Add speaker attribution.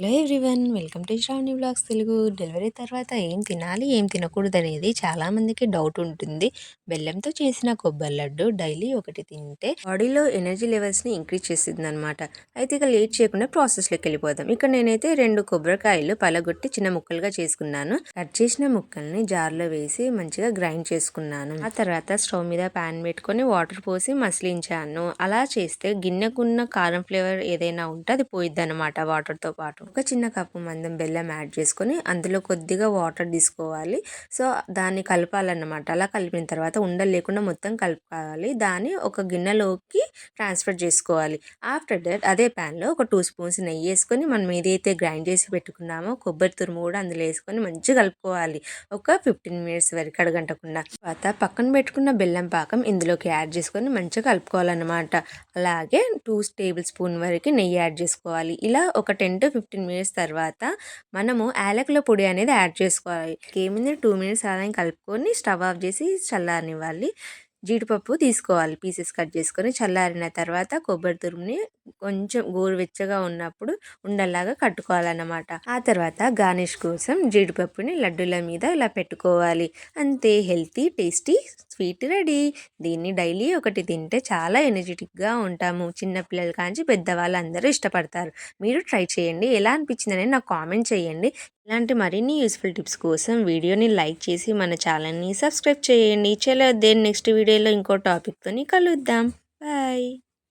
Speaker 1: Hello everyone welcome to Shravani vlogs Telugu. Delivery తర్వాత ఏం తినాలి ఏం తినకూడదు అనేది చాలా మందికి డౌట్ ఉంటుంది. బెల్లంతో చేసిన కొబ్బరి లడ్డు డైలీ ఒకటి తింటే బాడీలో ఎనర్జీ లెవెల్స్ని ఇంక్రీజ్ చేస్తుంది అనమాట అయితే ఇక లేట్ చేయకుండా ప్రాసెస్లోకి వెళ్ళిపోదాం. ఇక్కడ నేనైతే రెండు కొబ్బరికాయలు పలగొట్టి చిన్న ముక్కలుగా చేసుకున్నాను. కట్ చేసిన ముక్కల్ని జార్లో వేసి మంచిగా గ్రైండ్ చేసుకున్నాను. ఆ తర్వాత స్టవ్ మీద ప్యాన్ పెట్టుకొని వాటర్ పోసి మసిలించాను. అలా చేస్తే గిన్నెకున్న కారం ఫ్లేవర్ ఏదైనా ఉంటే అది పోయిద్ది అనమాట వాటర్తో పాటు. ఒక చిన్న కప్పు మందం బెల్లం యాడ్ చేసుకొని అందులో కొద్దిగా వాటర్ తీసుకోవాలి. సో దాన్ని కలపాలన్నమాట. అలా కలిపిన తర్వాత ఉండలు లేకుండా మొత్తం కలుపుకోవాలి దాన్ని ఒక గిన్నెలోకి ట్రాన్స్ఫర్ చేసుకోవాలి. ఆఫ్టర్ దట్ అదే ప్యాన్లో ఒక టూ స్పూన్స్ నెయ్యి వేసుకొని మనం ఏదైతే గ్రైండ్ చేసి పెట్టుకున్నామో కొబ్బరి తురుము కూడా అందులో వేసుకొని మంచిగా కలుపుకోవాలి. ఒక ఫిఫ్టీన్ మినిట్స్ వరకు అడగంటకుండా. తర్వాత పక్కన పెట్టుకున్న బెల్లం పాకం ఇందులోకి యాడ్ చేసుకొని మంచిగా కలుపుకోవాలన్నమాట. అలాగే టూ టేబుల్ స్పూన్ వరకు నెయ్యి యాడ్ చేసుకోవాలి. ఇలా ఒక ten to fifteen fifteen minutes తర్వాత మనము యాలకుల పొడి అనేది యాడ్ చేసుకోవాలి. ఏముంది టూ మినిట్స్ అలాగే కలుపుకొని స్టవ్ ఆఫ్ చేసి చల్లారనివ్వాలి. జీడిపప్పు తీసుకోవాలి. పీసెస్ కట్ చేసుకొని చల్లారిన తర్వాత కొబ్బరి తురుముని కొంచెం గోరువెచ్చగా ఉన్నప్పుడు ఉండల్లాగా కట్టుకోవాలన్నమాట. ఆ తర్వాత గార్నిష్ కోసం జీడిపప్పుని లడ్డూల మీద ఇలా పెట్టుకోవాలి. అంతే హెల్తీ టేస్టీ స్వీట్ రెడీ. దీన్ని డైలీ ఒకటి తింటే చాలా ఎనర్జెటిక్గా ఉంటాము. చిన్నపిల్లల కాంచి పెద్దవాళ్ళు అందరూ ఇష్టపడతారు. మీరు ట్రై చేయండి. ఎలా అనిపించిందని నాకు కామెంట్ చేయండి. ఇలాంటి మరిన్ని యూస్ఫుల్ టిప్స్ కోసం వీడియోని లైక్ చేసి మన ఛానల్ని సబ్స్క్రైబ్ చేయండి. చలో దేని నెక్స్ట్ వీడియోలో ఇంకో టాపిక్తో కలుద్దాం. బాయ్.